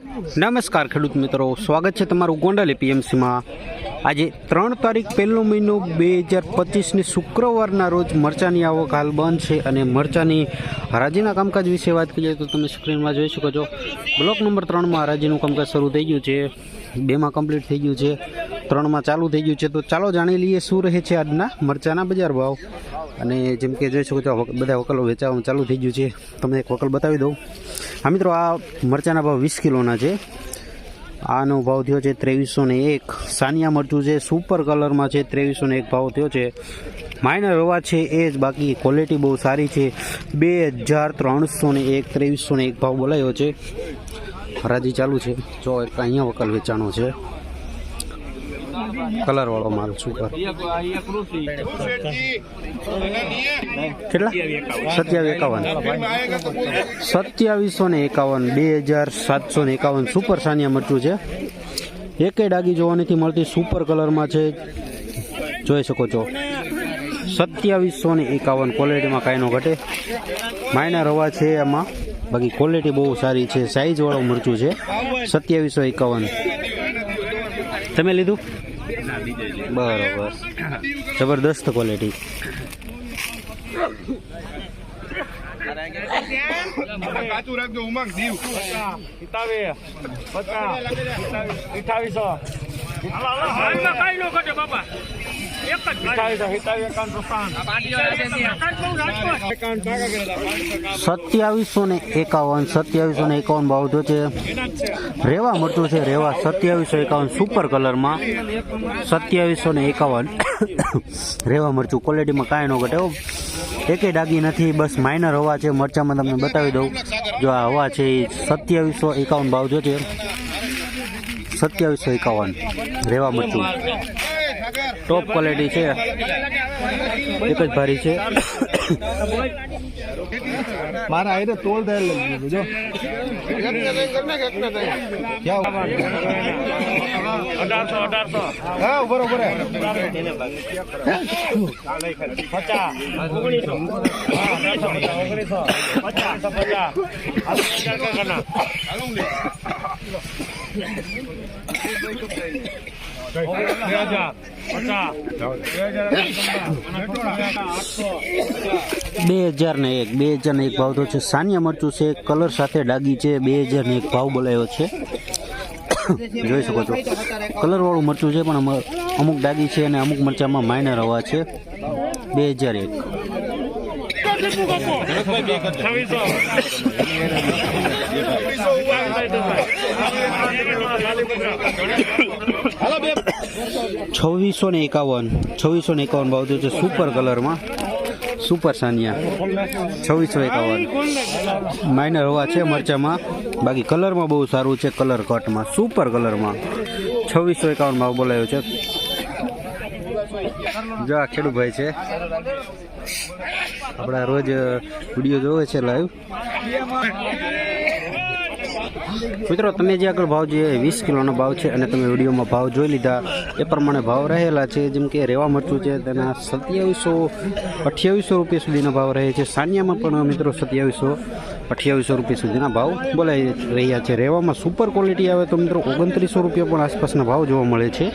નમસ્કાર ખેડૂત મિત્રો, સ્વાગત છે તમારું ગોંડલ એપીએમસીમાં. આજે ત્રણ તારીખ પહેલો મહિનો બે હજાર પચીસની શુક્રવારના રોજ મરચાની આવક હાલ બંધ છે અને મરચાની હરાજીના કામકાજ વિશે વાત કરીએ તો તમે સ્ક્રીનમાં જોઈ શકો છો, બ્લોક નંબર ત્રણમાં હરાજીનું કામકાજ શરૂ થઈ ગયું છે, બેમાં કમ્પ્લીટ થઈ ગયું છે, ત્રણમાં ચાલુ થઈ ગયું છે. તો ચાલો જાણી લઈએ શું રહે છે આજના મરચાના બજાર ભાવ. અને જેમ કે જોઈ શકો છો, બધા વકલો વેચાવાનું ચાલુ થઈ ગયું છે. તમને એક વકલ બતાવી દઉં. હા, મિત્રો, આ મરચાના ભાવ વીસ કિલોના છે. આનો ભાવ થયો છે ત્રેવીસો ને એક. સાનિયા મરચું છે, સુપર કલરમાં છે ત્રેવીસો ને એક ભાવ થયો છે. માઇનર રવા છે એ જ, બાકી ક્વોલિટી બહુ સારી છે. બે હજાર ત્રણસો ને એક ત્રેવીસો ને એક ભાવ બોલાયો છે. હરાજી ચાલુ છે. જો એક અહીંયા વકલ વેચાણો છે. કલરવાળો માલ સુપર કેટલા? સત્યાવીસ એકાવન. સત્યાવીસો ને એકાવન, બે હજાર સાતસો ને એકાવન. સુપર સાનિયા મરચું છે. એકે ડાગી જોવા નથી મળતી સુપર કલરમાં છે. જોઈ શકો છો. સત્યાવીસો ને એકાવન ક્વોલિટીમાં કાંઈ ન ઘટે. માયના રવા છે એમાં બાકી ક્વોલિટી બહુ સારી છે. સાઈઝવાળું મરચું છે. સત્યાવીસો એકાવન. તમે લીધું? બરોબર. જબરદસ્ત ક્વોલિટી અઠાવીસો સત્યાવીસો ને એકાવન, સત્યાવીસો ને એકાવન ભાવ જો છે. રેવા મળતું છે, રેવા સત્યાવીસો એકાવન સુપર કલરમાં સત્યાવીસો ને એકાવન. રેવા મરચું ક્વોલિટીમાં કાંઈ ન ઘટે. એકે ડાગી નથી, બસ માઇનર હવા છે. મરચામાં તમને બતાવી દઉં. જો આ હવા છે, એ સત્યાવીસો એકાવન ભાવ જો છે. સત્યાવીસો એકાવન. રેવા મરચું. ટોપ ક્વોલિટી છે. એક જ ભારી છે. મારા આઈને તોલ થયેલ લઈ જો. અઢારસો અઢારસો હા ઊભો ઊભો પચાસ ઓગણીસો પચાસ પચાસ. બે હજાર ને એક, બે હજાર ને એક ભાવ તો છે સાનિયા મરચું છે, કલર સાથે ડાગી છે, બે હજાર ને એક ભાવ બોલાયો છે. જોઈ શકો છો. કલર વાળું મરચું છે, પણ અમ- અમુક ડાગી છે અને અમુક મરચામાં માઇનર હવા છે. બે હજાર એક. છવ્વીસો. છવ્વીસો ને એકાવન, છવ્વીસો ને એકાવન ભાવ છે સુપર કલરમાં સુપર સાનિયા. છવ્વીસો એકાવન. માઇનર હવા છે મરચામાં. બાકી કલરમાં બહુ સારું છે કલર કટમાં સુપર કલરમાં છવ્વીસો એકાવન ભાવ બોલાયો છે. જો આ ખેડૂભાઈ છે. આપણા રોજ વીડિયો જોવે છે લાઈવ મિત્રો, તમે જે આગળ ભાવ જે વીસ કિલોનો ભાવ છે અને તમે વિડીયોમાં ભાવ જોઈ લીધા, એ પ્રમાણે ભાવ રહેલા છે. જેમ કે રેવા મરચું છે, તેના સત્યાવીસો, અઠ્યાવીસો રૂપિયા સુધીના ભાવ રહે છે. સાનિયામાં પણ, મિત્રો, સત્યાવીસો, અઠ્યાવીસો રૂપિયા સુધીના ભાવ બોલાઈ રહ્યા છે. રેવામાં સુપર ક્વોલિટી આવે તો, મિત્રો, ઓગણત્રીસો રૂપિયા પણ આસપાસના ભાવ જોવા મળે છે.